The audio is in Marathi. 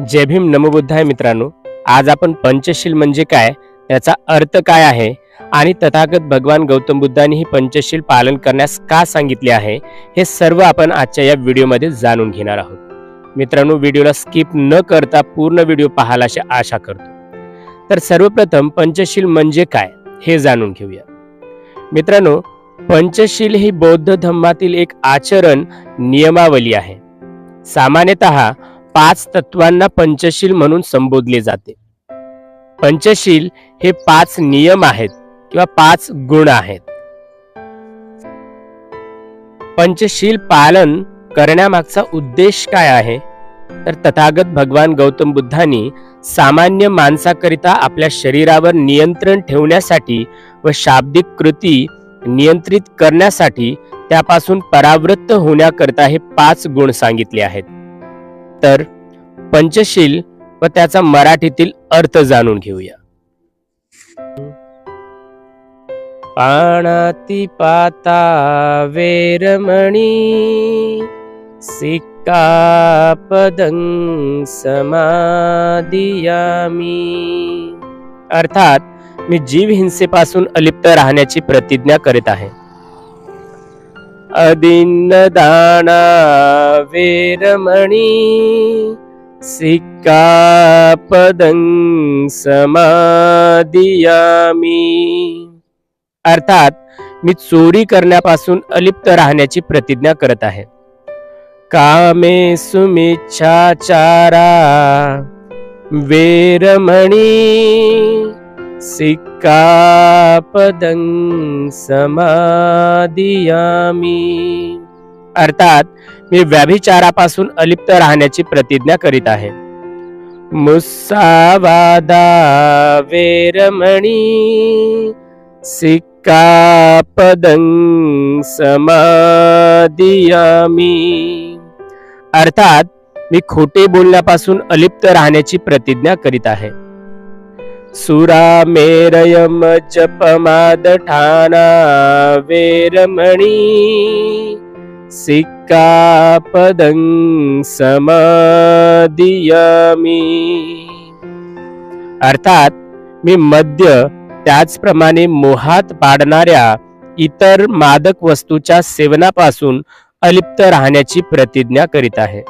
जय भीम नमबुद्धाय मित्रांनो. आज आपण पंचशील म्हणजे काय? त्याचा अर्थ काय आहे? आणि तथागत भगवान गौतम बुद्धांनी ही पंचशील पालन करण्यास का सांगितले आहे? हे सर्व आपण आजच्या या व्हिडिओमध्ये जाणून घेणार आहोत. मित्रांनो व्हिडिओला स्किप न करता पूर्ण व्हिडिओ पाहायला अशी आशा करतो. तर सर्वप्रथम पंचशील म्हणजे काय? हे जाणून घेऊया. मित्रांनो पंचशील ही बौद्ध धर्मातील एक आचरण नियमावली आहे. सामान्यतः पाच तत्वांना पंचशील म्हणून संबोधले जाते. पंचशील हे पाच नियम आहेत किंवा पाच गुण आहेत. पंचशील पालन करण्यामागचा उद्देश काय आहे? तर तथागत भगवान गौतम बुद्धांनी सामान्य माणसाकरिता आपल्या शरीरावर नियंत्रण ठेवण्यासाठी व शाब्दिक कृती नियंत्रित करण्यासाठी त्यापासून परावृत्त होण्याकरता हे पाच गुण सांगितले आहेत. तर पंचशील व त्याचा मराठीतील अर्थ जाणून घेऊया. पाणाती पाता वेरमणी सिक्कापदं समादियामी अर्थात मी जीव हिंसेपासून अलिप्त राहण्याची प्रतिज्ञा करीत आहे. अदिन्नदाना दाना वेरमणी सिक्कापदं समादियामी अर्थात मी चोरी करण्यापासून अलिप्त राहण्याची प्रतिज्ञा करत आहे. कामे सुमिच्छाचारा वेरमणी. सिक्कापदं समादियामी अर्थात मी व्याभिचारापासून अलिप्त राहण्याची प्रतिज्ञा करीत आहे. मुस्सावादा वेरमणी सिक्कापदं समादियामी अर्थात मी खोटे बोलण्यापासून अलिप्त राहण्याची प्रतिज्ञा करीत आहे. सुरा मेरयम वेरमणी सिक्कापदं समादियामी अर्थात मी मद्य त्याचप्रमाणे मोहात पाडणाऱ्या इतर मादक वस्तूच्या सेवनापासून अलिप्त राहण्याची प्रतिज्ञा करीत आहे